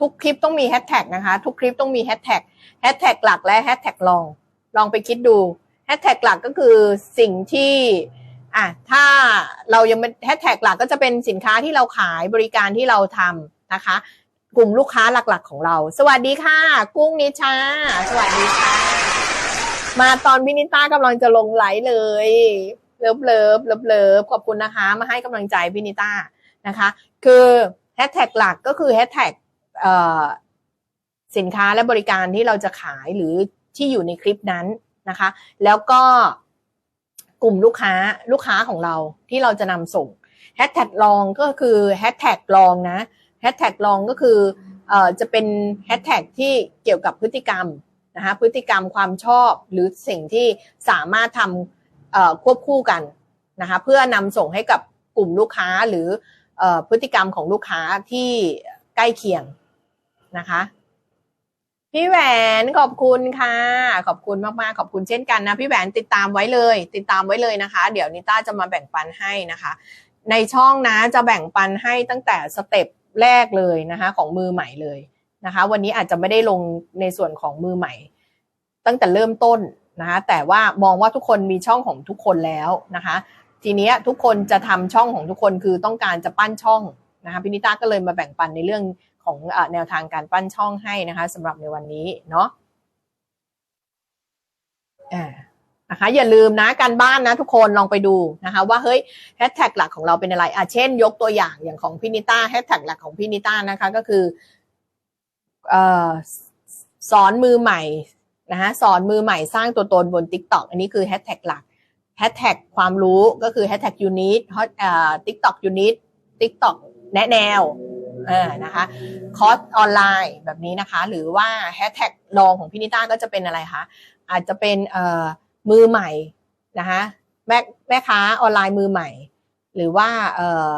ทุกคลิปต้องมีแฮชแท็กนะคะ ทุกคลิปต้องมีแฮชแท็กแฮชแท็กหลักและแฮชแท็กรอง ลองไปคิดดูแฮชแท็กหลักก็คือสิ่งที่อะถ้าเรายังไม่แฮชแท็กหลักก็จะเป็นสินค้าที่เราขายบริการที่เราทำนะคะ กลุ่มลูกค้าหลักๆของเรา สวัสดีค่ะ กุ้งนิชา สวัสดีค่ะ มาตอนพินิต้ากำลังจะลงไลฟ์เลย เลิฟเลิฟเลิฟเลิฟขอบคุณนะคะ มาให้กำลังใจพินิต้านะคะ คือแฮชแท็กหลักก็คือแฮชแท็ก สินค้าและบริการที่เราจะขายหรือที่อยู่ในคลิปนั้นนะคะ แล้วก็กลุ่มลูกค้าลูกค้าของเราที่เราจะนำส่งแฮชแท็กลองก็คือแฮชแท็กลองนะแฮชแท็กลองก็คือเอ่อจะเป็นแฮชแท็กที่เกี่ยวกับพฤติกรรมนะคะพฤติกรรมความชอบหรือสิ่งที่สามารถทำเอ่อควบคู่กันนะคะเพื่อนำส่งให้กับกลุ่มลูกค้าหรือออพฤติกรรมของลูกค้าที่ใกล้เคียง นะคะ พี่แหวนขอบคุณค่ะ ขอบคุณมากๆ ขอบคุณเช่นกันนะพี่แหวนติดตามไว้เลย ติดตามไว้เลยนะคะ เดี๋ยวนิต้าจะมาแบ่งปันให้นะคะ ในช่องนะจะแบ่งปันให้ตั้งแต่สเต็ปแรกเลยนะคะ ของมือใหม่เลยนะคะ วันนี้อาจจะไม่ได้ลงในส่วนของมือใหม่ ตั้งแต่เริ่มต้นนะคะแต่ว่ามองว่าทุกคนมีช่องของทุกคนแล้วนะคะ ทีนี้ทุกคนจะทำช่องของทุกคนคือต้องการจะปั้นช่องนะคะพินิต้าก็เลยมาแบ่งปันในเรื่อง ของอแนวทางการปั้นช่องให้นะคะสำหรับในวันนี้เนาะนะคะอย่าลืมนะการบ้านนะทุกคนลองไปดูนะคะว่าเฮ้ยแฮชแท็กหลักของเราเป็นอะไรอะเช่น ยกตัวอย่างอย่างของพินิต้าแฮชแท็กหลักของพินิต้านะคะก็คืออสอนมือใหม่นะคะสอนมือใหม่สร้างตัวตนบน t ิ k t o k อันนี้คือแฮชแท็กหลักแฮชแท็กความรู้ก็คือแฮชแท็กยูนิตฮอตอ่อทิกตอกยูนิตทิกตอกแนะแนว ออนะคะคอร์สออนไลน์แบบนี้นะคะ หรือว่าแฮชแท็กรองของพินิต้าก็จะเป็นอะไรคะอาจจะเป็นเอ่อมือใหม่นะคะแม่แม่ค้าออนไลน์มือใหม่ หรือว่าเอ่อ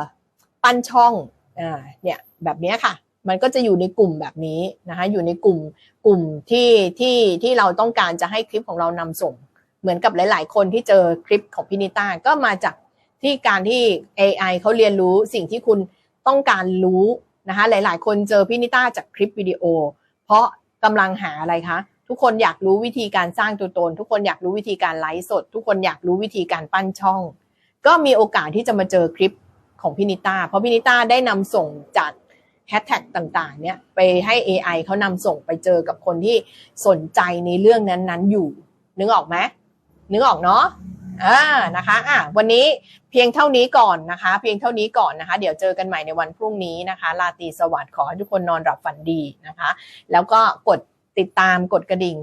ปั้นช่องอ่าเนี่ยแบบนี้ค่ะ มันก็จะอยู่ในกลุ่มแบบนี้นะคะอยู่ในกลุ่มกลุ่มที่ที่ที่เราต้องการจะให้คลิปของเรานำส่ง เหมือนกับหลาย ๆ คนที่เจอคลิปของพินิต้าก็มาจากที่การที่ AI เขาเรียนรู้สิ่งที่คุณต้องการรู้ นะคะหลาย ๆ คนเจอพินิต้าจากคลิปวิดีโอ เพราะกำลังหาอะไรคะทุกคนอยากรู้วิธีการสร้างตัวตน ทุกคนอยากรู้วิธีการไลฟ์สด ทุกคนอยากรู้วิธีการปั้นช่อง ก็มีโอกาสที่จะมาเจอคลิปของพินิต้าเพราะพินิต้าได้นำส่งจากแฮชแท็กต่าง ๆ เนี่ยไปให้ AI เขานำส่งไปเจอกับคนที่สนใจในเรื่องนั้น ๆ อยู่ นึกออกไหมนึกออกเนาะอ่านะคะอะวันนี้ พียงเท่านี้ก่อนนะคะ เพียงเท่านี้ก่อนนะคะ เดี๋ยวเจอกันใหม่ในวันพรุ่งนี้นะคะลาตีสวัสดิ์ขอให้ทุกคนนอนหลับฝันดีนะคะ แล้วก็กดติดตามกดกระดิ่ง